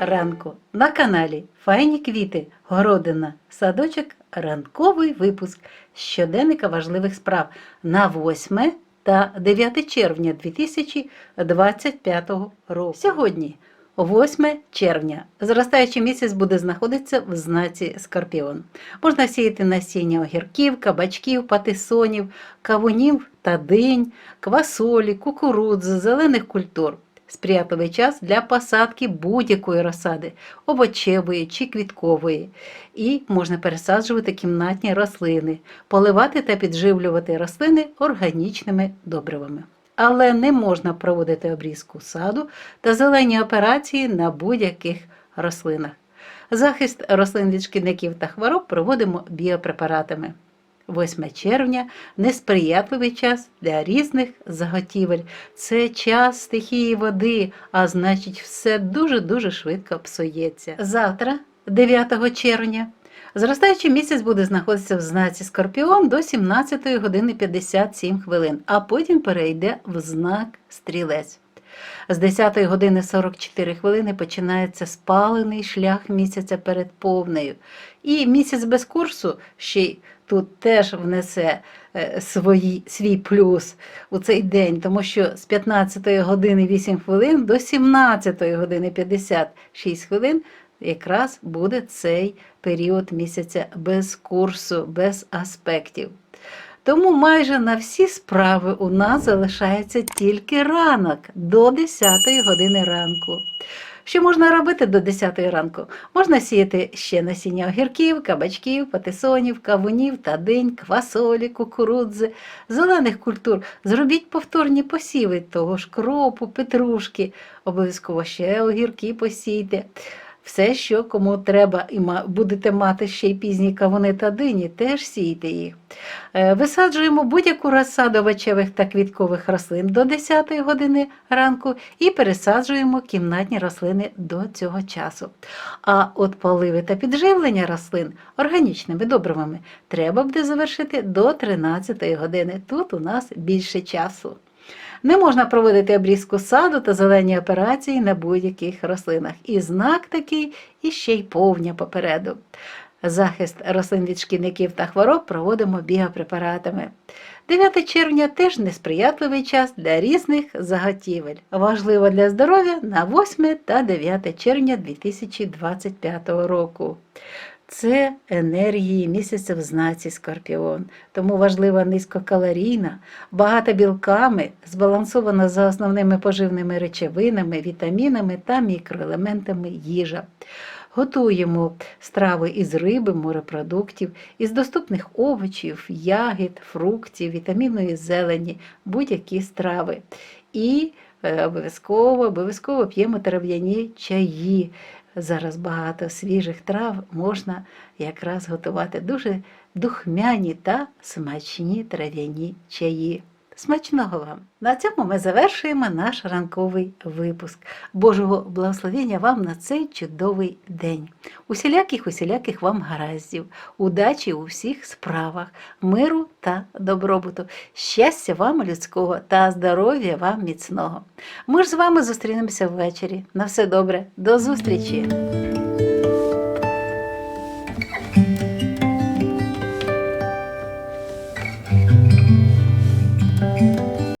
ранку на каналі Файні квіти, городина, садочок, ранковий випуск щоденника важливих справ на 8 та 9 червня 2025 року. Сьогодні, 8 червня, зростаючий місяць буде знаходитися в знаці Скорпіон. Можна сіяти насіння огірків, кабачків, патисонів, кавунів та динь, квасолі, кукурудзи, зелених культур. Сприятливий час для посадки будь-якої розсади, овочевої чи квіткової. І можна пересаджувати кімнатні рослини, поливати та підживлювати рослини органічними добривами. Але не можна проводити обрізку саду та зелені операції на будь-яких рослинах. Захист рослин від шкідників та хвороб проводимо біопрепаратами. 8 червня несприятливий час для різних заготівель. Це час стихії води, а значить, все дуже-дуже швидко псується. Завтра, 9 червня, зростаючий місяць буде знаходитися в знаці Скорпіон до 17 години 57 хвилин, а потім перейде в знак Стрілець. З 10 години 44 хвилини починається спалений шлях місяця перед повнею. І місяць без курсу ще й тут теж внесе е, свої, свій плюс у цей день, тому що з 15 години 8 хвилин до 17 години 56 хвилин якраз буде цей період місяця без курсу, без аспектів. Тому майже на всі справи у нас залишається тільки ранок до 10 години ранку. Що можна робити до 10 ранку? Можна сіяти ще насіння огірків, кабачків, патисонів, кавунів та динь, квасолі, кукурудзи, зелених культур. Зробіть повторні посіви того ж кропу, петрушки, обов'язково ще огірки посійте. Все, що кому треба, і будете мати ще й пізні кавуни та дині, теж сійте їх. Е, Висаджуємо будь-яку розсаду овочевих та квіткових рослин до 10 години ранку і пересаджуємо кімнатні рослини до цього часу. А от поливи та підживлення рослин органічними добривами треба буде завершити до 13 години. Тут у нас більше часу. Не можна проводити обрізку саду та зелені операції на будь-яких рослинах. І знак такий, і ще й повня попереду. Захист рослин від шкідників та хвороб проводимо біопрепаратами. 9 червня теж несприятливий час для різних заготівель. Важливо для здоров'я на 8 та 9 червня 2025 року. Це енергії місяця в знаці Скорпіон, тому важлива низькокалорійна, багата білками, збалансована за основними поживними речовинами, вітамінами та мікроелементами їжа. Готуємо страви із риби, морепродуктів, із доступних овочів, ягід, фруктів, вітамінної зелені, будь-які страви. І е, обов'язково, обов'язково п'ємо трав'яні чаї. Зараз багато свіжих трав можна якраз готувати дуже духмяні та смачні трав'яні чаї. Смачного вам! На цьому ми завершуємо наш ранковий випуск. Божого благословення вам на цей чудовий день. Усіляких, усіляких вам гараздів, удачі у всіх справах, миру та добробуту, щастя вам людського та здоров'я вам міцного. Ми ж з вами зустрінемося ввечері. На все добре, до зустрічі!